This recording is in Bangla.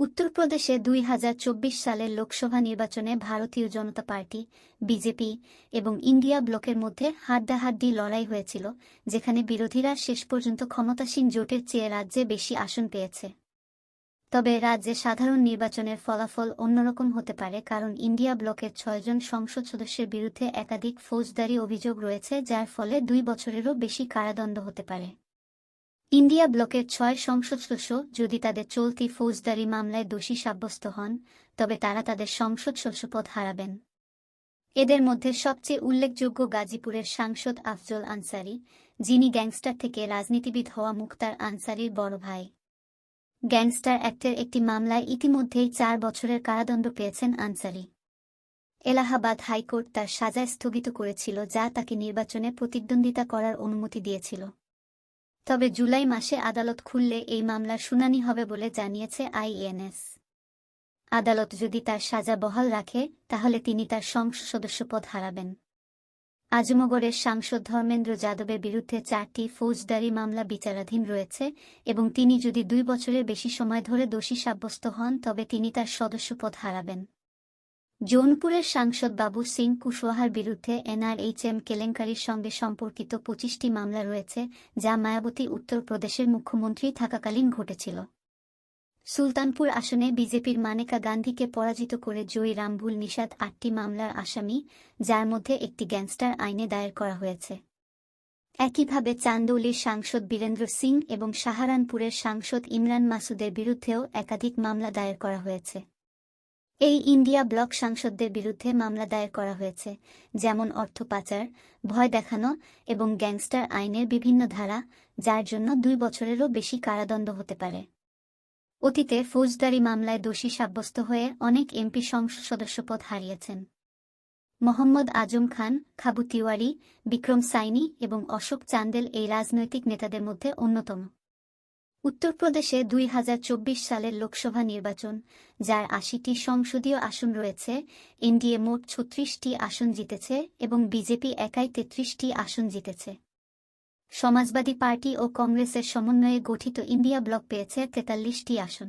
উত্তরপ্রদেশে দুই হাজার চব্বিশ সালের লোকসভা নির্বাচনে ভারতীয় জনতা পার্টি, বিজেপি এবং ইন্ডিয়া ব্লকের মধ্যে হাড্ডাহাড্ডি লড়াই হয়েছিল, যেখানে বিরোধীরা শেষ পর্যন্ত ক্ষমতাসীন জোটের চেয়ে রাজ্যে বেশি আসন পেয়েছে। তবে রাজ্যে সাধারণ নির্বাচনের ফলাফল অন্যরকম হতে পারে কারণ ইন্ডিয়া ব্লকের ছয়জন সংসদ সদস্যের বিরুদ্ধে একাধিক ফৌজদারি অভিযোগ রয়েছে, যার ফলে দুই বছরেরও বেশি কারাদণ্ড হতে পারে। ইন্ডিয়া ব্লকের ছয় সংসদ সদস্য যদি তাদের চলতি ফৌজদারি মামলায় দোষী সাব্যস্ত হন, তবে তারা তাদের সংসদ সদস্যপদ হারাবেন। এদের মধ্যে সবচেয়ে উল্লেখযোগ্য গাজীপুরের সাংসদ আফজল আনসারি, যিনি গ্যাংস্টার থেকে রাজনীতিবিদ হওয়া মুক্তার আনসারির বড় ভাই। গ্যাংস্টার অ্যাক্টের একটি মামলায় ইতিমধ্যেই চার বছরের কারাদণ্ড পেয়েছেন আনসারি। এলাহাবাদ হাইকোর্ট তার সাজায় স্থগিত করেছিল, যা তাকে নির্বাচনে প্রতিদ্বন্দ্বিতা করার অনুমতি দিয়েছিল। তবে জুলাই মাসে আদালত খুললে এই মামলার শুনানি হবে বলে জানিয়েছে আইএনএস। আদালত যদি তার সাজা বহাল রাখে, তাহলে তিনি তার সংসদ সদস্যপদ হারাবেন। আজমগড়ের সাংসদ ধর্মেন্দ্র যাদবের বিরুদ্ধে চারটি ফৌজদারি মামলা বিচারাধীন রয়েছে এবং তিনি যদি দুই বছরের বেশি সময় ধরে দোষী সাব্যস্ত হন, তবে তিনি তার সদস্যপদ হারাবেন। জৌনপুরের সাংসদ বাবু সিং কুশওয়াহার বিরুদ্ধে এনআরএইচএম কেলেঙ্কারির সঙ্গে সম্পর্কিত পঁচিশটি মামলা রয়েছে, যা মায়াবতী উত্তরপ্রদেশের মুখ্যমন্ত্রী থাকাকালীন ঘটেছিল। সুলতানপুর আসনে বিজেপির মানেকা গান্ধীকে পরাজিত করে জয়ী রামভুল নিষাদ আটটি মামলার আসামি, যার মধ্যে একটি গ্যাংস্টার আইনে দায়ের করা হয়েছে। একইভাবে চান্দৌলির সাংসদ বীরেন্দ্র সিং এবং সাহারানপুরের সাংসদ ইমরান মাসুদের বিরুদ্ধেও একাধিক মামলা দায়ের করা হয়েছে। এই ইন্ডিয়া ব্লক সাংসদদের বিরুদ্ধে মামলা দায়ের করা হয়েছে, যেমন অর্থ পাচার, ভয় দেখানো এবং গ্যাংস্টার আইনের বিভিন্ন ধারা, যার জন্য দুই বছরেরও বেশি কারাদণ্ড হতে পারে। অতীতে ফৌজদারি মামলায় দোষী সাব্যস্ত হয়ে অনেক এমপি সংসদ সদস্যপদ হারিয়েছেন। মোহাম্মদ আজম খান খাবু তিওয়ারি বিক্রম সাইনি এবং অশোক চান্দেল এই রাজনৈতিক নেতাদের মধ্যে অন্যতম। উত্তরপ্রদেশে দুই হাজার চব্বিশ সালের লোকসভা নির্বাচন, যার আশিটি সংসদীয় আসন রয়েছে, এনডিএ মোট ছত্রিশটি আসন জিতেছে এবং বিজেপি একাই তেত্রিশটি আসন জিতেছে। সমাজবাদী পার্টি ও কংগ্রেসের সমন্বয়ে গঠিত ইন্ডিয়া ব্লক পেয়েছে তেতাল্লিশটি আসন।